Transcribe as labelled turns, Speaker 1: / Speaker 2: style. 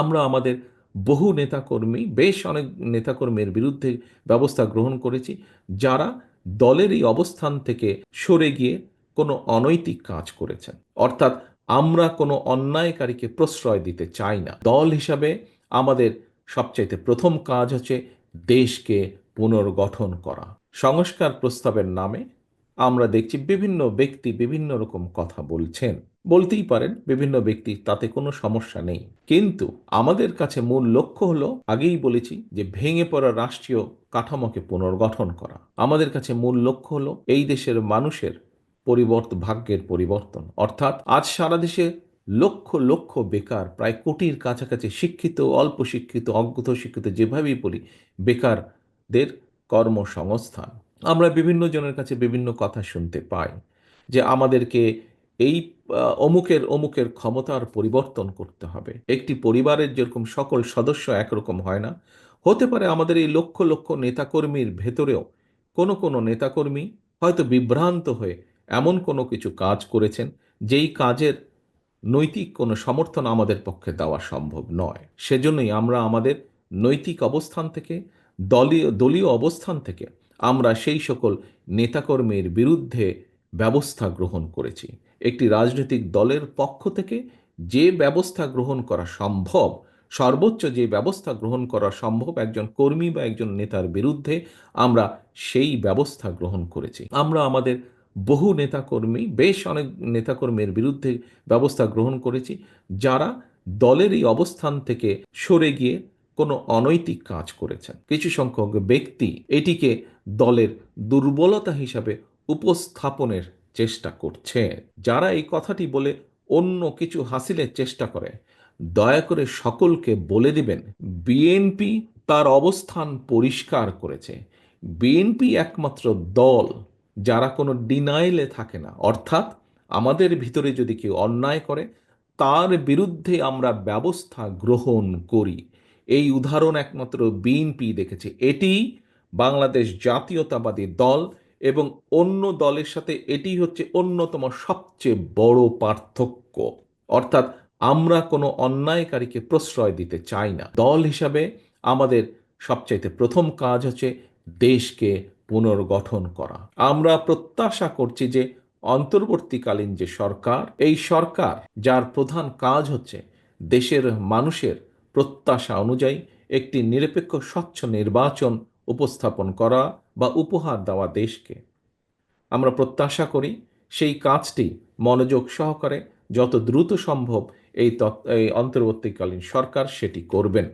Speaker 1: আমরা আমাদের বহু নেতাকর্মী, বেশ অনেক নেতাকর্মীর বিরুদ্ধে ব্যবস্থা গ্রহণ করেছি, যারা দলের এই অবস্থান থেকে সরে গিয়ে কোনো অনৈতিক কাজ করেছেন। অর্থাৎ আমরা কোনো অন্যায়কারীকে প্রশ্রয় দিতে চাই না। দল হিসাবে আমাদের সবচাইতে প্রথম কাজ হচ্ছে দেশকে পুনর্গঠন করা। সংস্কার প্রস্তাবের নামে আমরা দেখছি বিভিন্ন ব্যক্তি বিভিন্ন রকম কথা বলছেন। বলতেই পারেন, বিভিন্ন ব্যক্তি, তাতে কোনো সমস্যা নেই। কিন্তু আমাদের কাছে মূল লক্ষ্য হলো, আগেই বলেছি যে ভেঙে পড়া রাষ্ট্রীয় কাঠামোকে পুনর্গঠন করা। আমাদের কাছে মূল লক্ষ্য হলো, এই দেশের মানুষের পরিবর্তন ভাগ্যের পরিবর্তন। অর্থাৎ আজ সারা দেশে লক্ষ লক্ষ বেকার, প্রায় কোটির কাছাকাছি শিক্ষিত, অল্প শিক্ষিত, অজ্ঞত শিক্ষিত, যেভাবেই বলি, বেকারদের কর্মসংস্থান। আমরা বিভিন্ন জনের কাছে বিভিন্ন কথা শুনতে পাই যে আমাদেরকে এই অমুকের অমুকের ক্ষমতার পরিবর্তন করতে হবে। একটি পরিবারের যেরকম সকল সদস্য একরকম হয় না, হতে পারে আমাদের এই লক্ষ লক্ষ নেতাকর্মীর ভেতরেও কোনো কোনো নেতাকর্মী হয়তো বিভ্রান্ত হয়ে এমন কোনো কিছু কাজ করেছেন, যেই কাজের নৈতিক কোনো সমর্থন আমাদের পক্ষে দেওয়া সম্ভব নয়। সেজন্যই আমরা আমাদের নৈতিক অবস্থান থেকে, দলীয় দলীয় অবস্থান থেকে আমরা সেই সকল নেতাকর্মীর বিরুদ্ধে ব্যবস্থা গ্রহণ করেছি। একটি রাজনৈতিক দলের পক্ষ থেকে যে ব্যবস্থা গ্রহণ করা সম্ভব, সর্বোচ্চ যে ব্যবস্থা গ্রহণ করা সম্ভব একজন কর্মী বা একজন নেতার বিরুদ্ধে আমরা সেই ব্যবস্থা গ্রহণ করেছি। আমরা আমাদের বহু নেতাকর্মী, বেশ অনেক নেতাকর্মীর বিরুদ্ধে ব্যবস্থা গ্রহণ করেছি, যারা দলের এই অবস্থান থেকে সরে গিয়ে কোনো অনৈতিক কাজ করেছেন। কিছু সংখ্যক ব্যক্তি এটিকে দলের দুর্বলতা হিসাবে উপস্থাপনের চেষ্টা করছে। যারা এই কথাটি বলে অন্য কিছু হাসিলের চেষ্টা করে, দয়া করে সকলকে বলে দিবেন, বিএনপি তার অবস্থান পরিষ্কার করেছে। বিএনপি একমাত্র দল যারা কোনো ডিনাইলে থাকে না। অর্থাৎ আমাদের ভিতরে যদি কেউ অন্যায় করে, তার বিরুদ্ধে আমরা ব্যবস্থা গ্রহণ করি। এই উদাহরণ একমাত্র বিএনপি দেখেছে। এটি বাংলাদেশ জাতীয়তাবাদী দল এবং অন্য দলের সাথে এটি হচ্ছে অন্যতম সবচেয়ে বড় পার্থক্য। অর্থাৎ আমরা কোনো অন্যায়কারীকে প্রশ্রয় দিতে চাই না। দল হিসাবে আমাদের সবচাইতে প্রথম কাজ হচ্ছে দেশকে পুনর্গঠন করা। আমরা প্রত্যাশা করছি যে অন্তর্বর্তীকালীন যে সরকার, এই সরকার যার প্রধান কাজ হচ্ছে দেশের মানুষের প্রত্যাশা অনুযায়ী একটি নিরপেক্ষ স্বচ্ছ নির্বাচন উপস্থাপন করা বা উপহার দেওয়া দেশকে। আমরা প্রত্যাশা করি সেই কাজটি মনোযোগ সহকারে যত দ্রুত সম্ভব এই এই অন্তর্বর্তীকালীন সরকার সেটি করবেন।